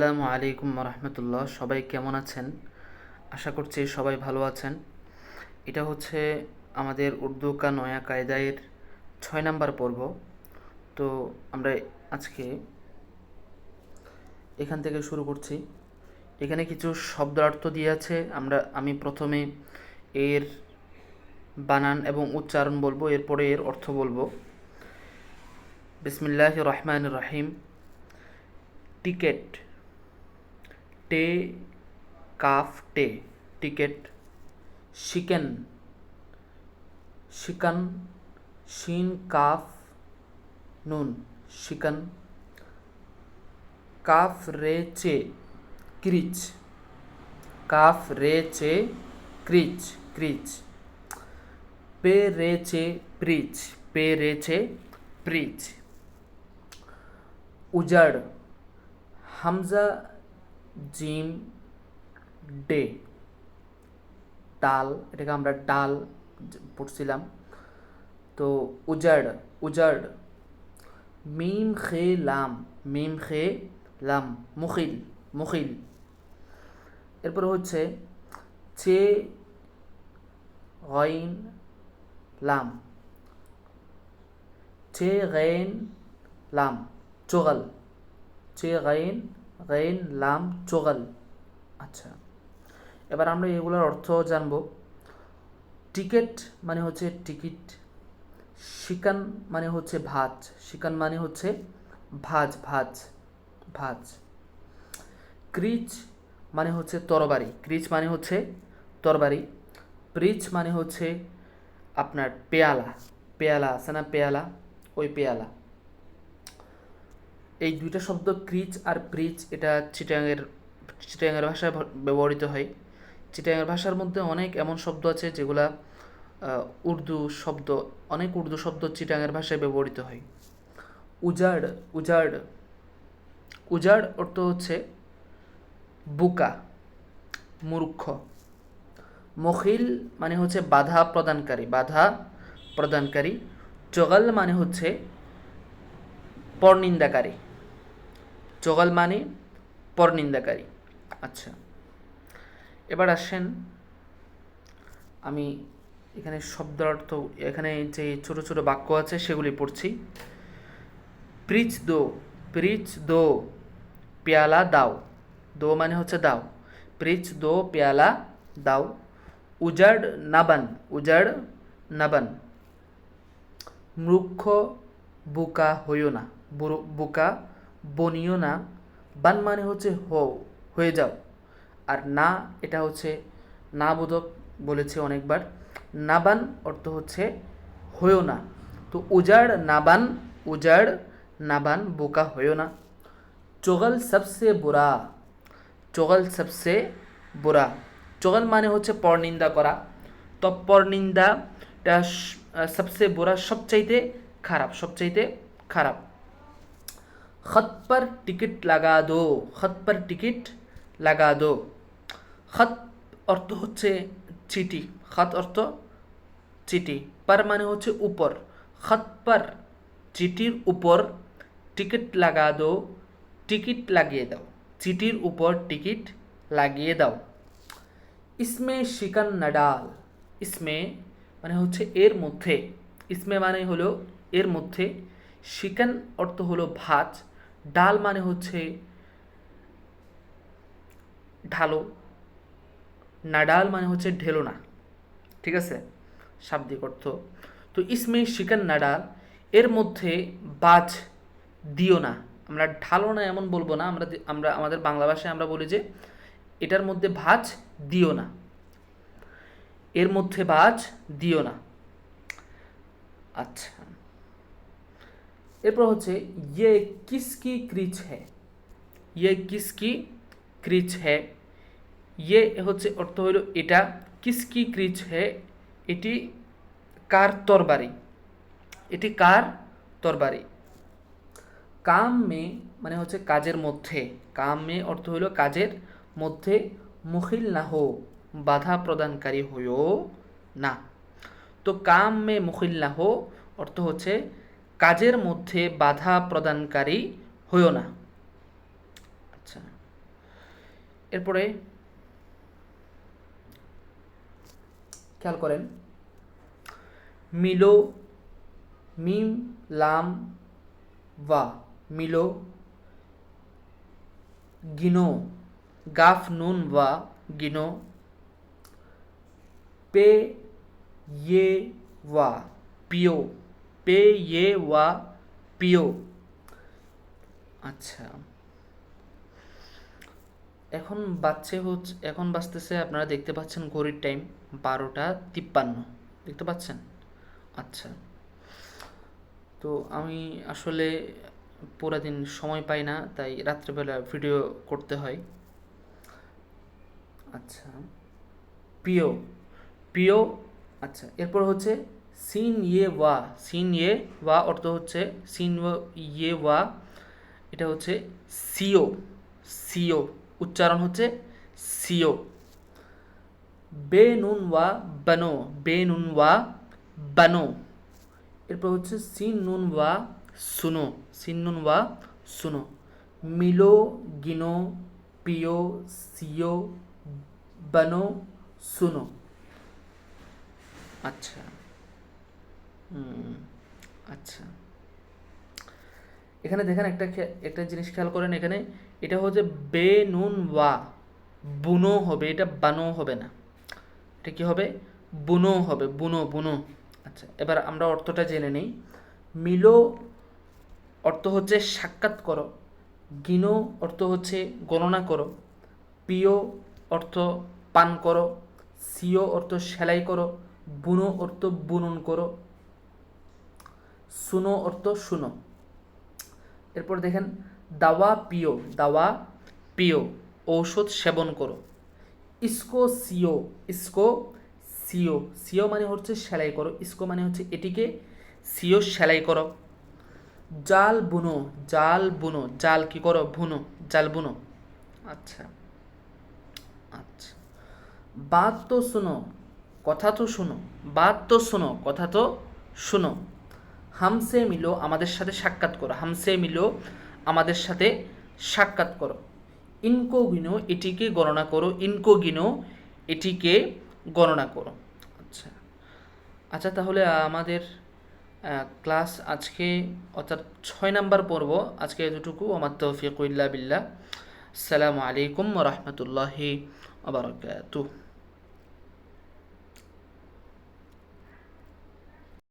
আসসালামু আলাইকুম রহমতুল্লাহ সবাই কেমন আছেন? আশা করছি সবাই ভালো আছেন। এটা হচ্ছে আমাদের উর্দু কা নয়া কায়দায়ের ছয় নাম্বার পর্ব। তো আমরা আজকে এখান থেকে শুরু করছি। এখানে কিছু শব্দার্থ দিয়ে আছে। আমরা, আমি প্রথমে এর বানান এবং উচ্চারণ বলব, এরপরে এর অর্থ বলব। বিসমিল্লাহ রহমান রহিম। টিকেট। টে, কাফ টে, টিকেট, শিকেন, শিকান, শিন, কাফ, নুন, শিকান, কাফ, রে, চে, ক্রিচ, কাফ, রে, চে, ক্রিচ ক্রিচ, পে, রে, চে, প্রিচ, পে, রে, চে, প্রিচ, উজাড়, হামজা জিম ডে। ডাল, এটাকে আমরা ডাল পড়ছিলাম। তো উজাড় উজাড়। মিম খে লাম, মিম খে লাম, মুখিল মুখিল। এরপর হচ্ছে চে গইন লাম, চে গইন লাম, চোগল, চে গাইন গাইন লাম, চোগাল। আচ্ছা এবার আমরা এগুলোর অর্থ জানব। টিকেট মানে হচ্ছে টিকিট, শিকান মানে হচ্ছে ভাজ, শিকান মানে হচ্ছে ভাজ ভাজ ভাজ। ক্রিচ মানে হচ্ছে তরবারি, ক্রিচ মানে হচ্ছে তরবারি, প্রিচ মানে হচ্ছে আপনার পেয়ালা পেয়ালা আছে না পেয়ালা? ওই পেয়ালা। এই দুইটা শব্দ ক্রিচ আর প্রিচ, এটা চিটাঙের চিটাঙের ভাষায় ব্যবহৃত হয়। চিটাঙের ভাষার মধ্যে অনেক এমন শব্দ আছে যেগুলা উর্দু শব্দ, অনেক উর্দু শব্দ চিটাঙের ভাষায় ব্যবহৃত হয়। উজাড় উজাড় উজাড় অর্থ হচ্ছে বুকা, মূর্খ। মখিল মানে হচ্ছে বাধা প্রদানকারী বাধা প্রদানকারী। চগাল মানে হচ্ছে পরনিন্দাকারী। চগাল মানে পরনিন্দাকারী। আচ্ছা এবার আসেন আমি এখানে শব্দ অর্থ, এখানে যে ছোট ছোট বাক্য আছে সেগুলি পড়ছি। প্রিচ দো প্রিচ দো, পেয়ালা দাও। দো মানে হচ্ছে দাও। প্রিচ দো, পেয়ালা দাও। উজাড় নাবান উজাড় নাবান। মূর্খ বুকা হইও না বুকা বনিও না। বান মানে হচ্ছে হো হয়ে যাও। আর না, এটা হচ্ছে না বোধক বলেছে অনেকবার। নাবান অর্থ হচ্ছে হয়েও না। তো উজাড় নাবান উজাড় নাবান, বোকা হয়েও না। চোগল সবসে বুড়া, চোগল সবসে বুড়া। চোগল মানে হচ্ছে পরনিন্দা করা। তো পরনিন্দাটা সবসে বুড়া সবচাইতে খারাপ সবচাইতে খারাপ। खत पर टिकट लगा दो खत पर टिकट লাগা দো খত অর্থ হচ্ছে চিঠি খত অর্থ চিঠি পার মানে হচ্ছে উপর খত পার চিঠির উপর টিকিট লাগা দো টিকিট লাগিয়ে দাও চিঠির উপর টিকিট লাগিয়ে দাও ইসমে শিকান নাডাল ইসমে মানে হচ্ছে এর মধ্যে ইসমে মানে হলো এর মধ্যে শিকান অর্থ হলো ভাত ডাল মানে হচ্ছে ঢালো। নাডাল মানে হচ্ছে ঢেলো না। ঠিক আছে? শাব্দিক অর্থ। তো ইসমে শিকান নাডাল এর মধ্যে বাজ দিও না। আমরা ঢালো না এমন বলব না, আমরা আমরা আমাদের বাংলা ভাষায় আমরা বলি যে এটার মধ্যে ভাজ দিও না। এর মধ্যে বাজ দিও না। আচ্ছা। এরপর হচ্ছে ইয়ে কিসকি ক্রিচ হ্যাঁ ইয়ে কিসকি ক্রিচ হ্যাঁ ইয়ে হচ্ছে অর্থ হলো এটা কিসকি ক্রিচ হ্যাঁ এটি কার তরবারি? এটি কার তরবারি? কাম মে মানে হচ্ছে কাজের মধ্যে। কাম মে অর্থ হলো কাজের মধ্যে, মুখিল না হো, বাধা প্রদানকারী হইও না। তো কাম মে মুখিল না হো অর্থ হচ্ছে কাজের মধ্যে বাধা প্রদানকারী হইও না। আচ্ছা। এরপরে খেয়াল করেন। মিলো, মিম, লাম, বা, মিলো, গিনো, গাফ, নুন ওয়া গিনো, পে ইয়ে ওয়া পিও পে ইয়ে ওয়া পিও আচ্ছা। এখন বাজছে হচ্ছে, এখন বাঁচতেছে আপনারা দেখতে পাচ্ছেন ঘড়ির টাইম বারোটা তিপ্পান্ন। দেখতে পাচ্ছেন? আচ্ছা। তো আমি আসলে পুরা দিন সময় পাই না, তাই রাত্রেবেলা ভিডিও করতে হয়। আচ্ছা। প্রিয় প্রিয় আচ্ছা এরপর হচ্ছে সিন ইয়ে ওয়া, সিন ইয়ে ওয়া অর্থ হচ্ছে সিন ইয়ে ওয়া, এটা হচ্ছে সিও সিও, উচ্চারণ হচ্ছে সিও। বে নুন ওয়া বানো, বে নুন ওয়া বানো। এরপর হচ্ছে সিন নুন ওয়া শুনো সিন নুন ওয়া সুনো। মিলো, গিনো, পিও, সিও, বানো শুনো আচ্ছা। আচ্ছা। এখানে দেখেন একটা একটা জিনিস খেয়াল করেন এখানে, এটা হচ্ছে বে নুন ওয়া, বুনো হবে, এটা বানো হবে না। এটা কি হবে? বুনো হবে, বুনো বুনো। আচ্ছা এবার আমরা অর্থটা জেনে নিই। মিলো অর্থ হচ্ছে সাক্ষাৎ করো, গিনো অর্থ হচ্ছে গণনা করো, পিও অর্থ পান করো, সিও অর্থ সেলাই করো, বুনো অর্থ বুনন করো। শুনো অর্থ শুনো। এরপর দেখেন, দাওয়া পিও দাওয়া পিও, ঔষধ সেবন করো। ইসকো সিও ইসকো সিও সিও মানে হচ্ছে সেলাই করো। ইসকো মানে হচ্ছে এটিকে সিও সেলাই করো। জাল বুনো জাল বুনো, জাল কি করো? বুনো, জাল বুনো। আচ্ছা আচ্ছা। বাদ তো শুনো, কথা তো শুনো বাদ তো শুনো, কথা তো শুনো। হামসে মিলো আমাদের সাথে সাক্ষাৎ করো। হামসে মিলো আমাদের সাথে সাক্ষাৎ করো। ইনকো গিনো এটিকে গণনা করো। ইনকো গিনো এটিকে গণনা করো। আচ্ছা। আচ্ছা তাহলে আমাদের ক্লাস আজকে, অর্থাৎ ছয় নাম্বার পর্ব, আজকে এতটুকু। আমার তৌফিক বিল্লা আসসালামু আলাইকুম রহমতুল্লাহি আবরকাতুহ